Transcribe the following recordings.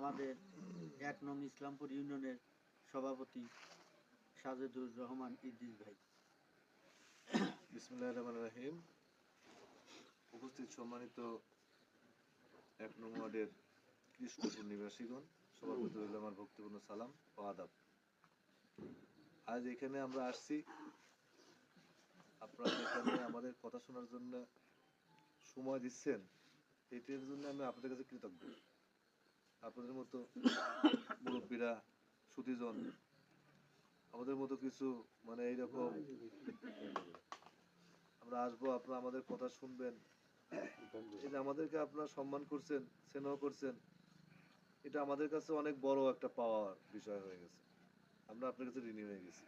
আমাদের এক নং ইসলামপুর ইউনিয়নের সভাপতি সাজেদুর রহমান ইদ্রিস ভাই। বিসমুল্লাহ রহমান রাহিম। উপস্থিত সম্মানিত এক নং ওয়ার্ডের কৃষ্ণপুর নিবাসীগণ সবার আমার ভক্তিপূর্ণ সালাম ও আদাব। আজ এখানে আমরা আসছি। আপনারা এখানে আমাদের কথা শোনার জন্য সময় দিচ্ছেন, এটির জন্য আমি আপনাদের কাছে কৃতজ্ঞ। আপনাদের মতো মুরব্বীরা, সুতিজন, আমাদের মতো কিছু মানে এইরকম। আমরা আসব, আপনারা আমাদের কথা শুনবেন। যে আমাদেরকে আপনারা সম্মান করছেন, স্নেহ করছেন, এটা আমাদের কাছে অনেক বড় একটা পাওয়ার বিষয় হয়ে গেছে। আমরা আপনার কাছে ঋণী হয়ে গেছি।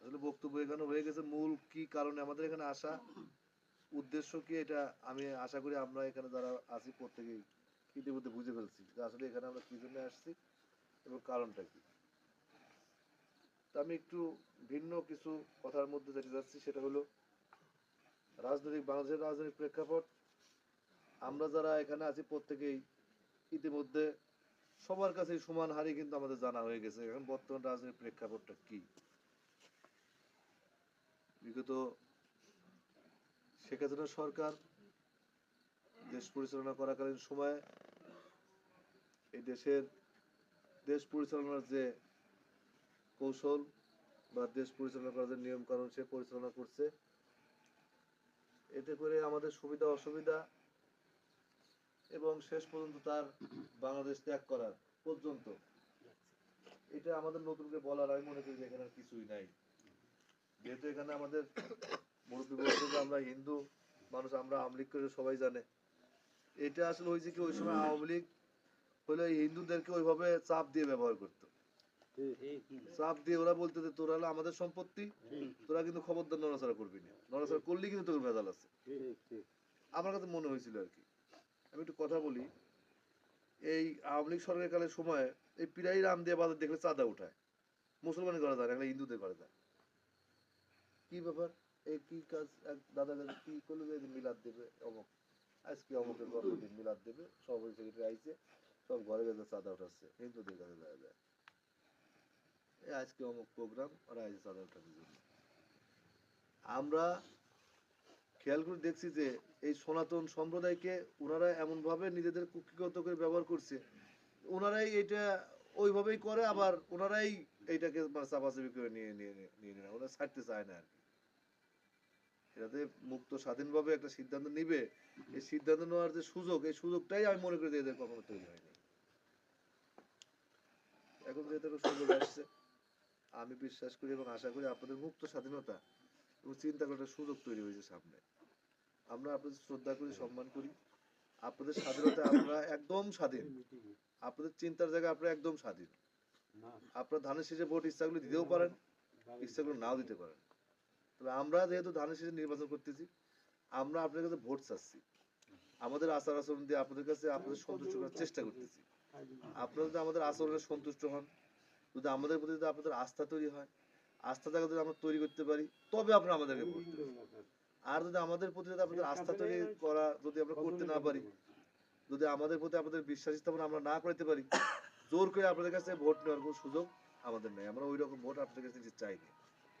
আসলে বক্তব্য এখানে হয়ে গেছে, মূল কি কারণে আমাদের এখানে আসা? উদ্দেশ্য কি এটা? আমি আশা করি আমরা এখানে যারা আছি, প্রত্যেকেই ইতিমধ্যে বুঝে ফেলছি যে আসলে এখানে আমরা কি জন্য আসছি এবং কারণটা কি। আমি একটু ভিন্ন কিছু কথার মধ্যে যেতে যাচ্ছি, সেটা হলো রাজনৈতিক, বাংলাদেশের রাজনৈতিক প্রেক্ষাপট। আমরা যারা এখানে আছি প্রত্যেকেই ইতিমধ্যে সবার কাছে সমান হারে কিন্তু আমাদের জানা হয়ে গেছে। এখন বর্তমান রাজনৈতিক প্রেক্ষাপটটা কি? বিগত শেখ হাসিনা সরকার দেশ পরিচালনা করাকালীন সময়ে এই দেশের দেশ পরিচালনার যে কৌশল বা দেশ পরিচালনা করার যে নিয়ম কানুন সে পরিচালনা করছে। এতে করে আমাদের সুবিধা, অসুবিধা এবং শেষ পর্যন্ত তার বাংলাদেশ ত্যাগ করার পর্যন্ত। এটা আমাদের নতুন করে বলার আমি মনে করি যে এখানে কিছুই নাই। যেহেতু এখানে আমাদের মুরব্বী বলছে যে আমরা হিন্দু মানুষ, আমরা আওয়ামী লীগ করে সবাই জানে। এটা আসলে হয়েছে কি, ওই সময় আওয়ামী লীগ হলে এই হিন্দুদেরকে ওইভাবে চাপ দিয়ে ব্যবহার করতো। চাপ দিয়ে ওরা বলতে যে, তোরা হলো আমাদের সম্পত্তি, তোরা কিন্তু খবরদার নড়াচড়া করবি না। নড়াচড়া করলে কিন্তু তোর ভেজাল আছে। আমার কাছে মনে হয়েছিল আর কি। আমি একটু কথা বলি। এই আওয়ামী লীগ সরকারের কালের সময় এই পিরাই রাম দিয়ে বাজার দেখলে চাঁদা উঠায়। মুসলমানি ঘরে না, হিন্দুদের ঘরে যায় কি ব্যাপার? এই কি কাজ? এক দাদা কাছে কি করল মিলাদ দেবে অমুক। আজকে অমুকের জন্মদিন, মিলাদ দেবে। সভাপতি সেক্রেটারি আইছে। সব ঘরে ঘরে চাঁদা উঠাচ্ছে হিন্দুদের কাছে যায় যায় এই আজকে অমুক প্রোগ্রাম ওরা আইছে চাঁদা উঠানোর জন্য। আমরা খেয়াল করে দেখছি যে এই সনাতন সম্প্রদায়কে ওনারা এমন ভাবে নিজেদের কুক্ষিগত করে ব্যবহার করছে, ওনারাই এটা ওইভাবেই করে, আবার ওনারাই এইটাকে মানে চাপাচাপি করে নিয়ে নিয়ে নিয়ে নিয়ে ছাড়তে চায় না আর কি। এটাতে মুক্ত স্বাধীনভাবে একটা সিদ্ধান্ত নিবে। এই সিদ্ধান্ত নেওয়ার যে সুযোগ, এই সুযোগটাই আমি মনে করি যে এদের কখনো তৈরি হয়নি। এখন যেহেতু সুযোগ আসছে, আমি বিশ্বাস করি এবং আশা করি আপনাদের মুক্ত স্বাধীনতা এবং চিন্তা করার সুযোগ তৈরি হয়েছে সামনে। আমরা আপনাদের শ্রদ্ধা করি, সম্মান করি। আপনাদের স্বাধীনতা আমরা একদম স্বাধীন। আপনাদের চিন্তার জায়গায় আপনারা একদম স্বাধীন। আপনার ধানের শেষে ভোট ইচ্ছাগুলো দিতেও পারেন ইচ্ছা ইচ্ছাগুলো নাও দিতে পারেন। তবে আমরা যেহেতু ধানের শেষে নির্বাচন করতেছি, আমরা আপনাদের কাছে ভোট চাচ্ছি। আমাদের আচার আচরণ দিয়ে আপনাদের কাছে আপনাদের সন্তুষ্ট করার চেষ্টা করতেছি। আপনারা যদি আমাদের আচরণে সন্তুষ্ট হন, যদি আমাদের প্রতি যদি আপনাদের আস্থা তৈরি হয়, আস্থা জায়গা যদি আমরা তৈরি করতে পারি, তবে আপনারা আমাদেরকে ভোট আর যদি আমাদের প্রতি যদি আপনাদের আস্থা তৈরি করা যদি আমরা করতে না পারি, যদি আমাদের প্রতি আপনাদের বিশ্বাস স্থাপন আমরা না করতে পারি, জোর করে আপনাদের কাছে ভোট নেওয়ার কোনো সুযোগ আমাদের নেই। আমরা ওই রকম ভোট আপনাদের কাছ থেকে চাইনি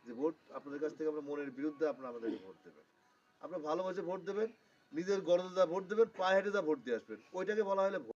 যে ভোট আপনাদের কাছ থেকে আমরা মনের বিরুদ্ধে আপনারা আমাদেরকে ভোট দেবেন। আপনারা ভালোবাসে ভোট দেবেন, নিজের গরজে যা ভোট দেবেন, পায়ে হেঁটে যা ভোট দিয়ে আসবেন, ওইটাকে বলা হলে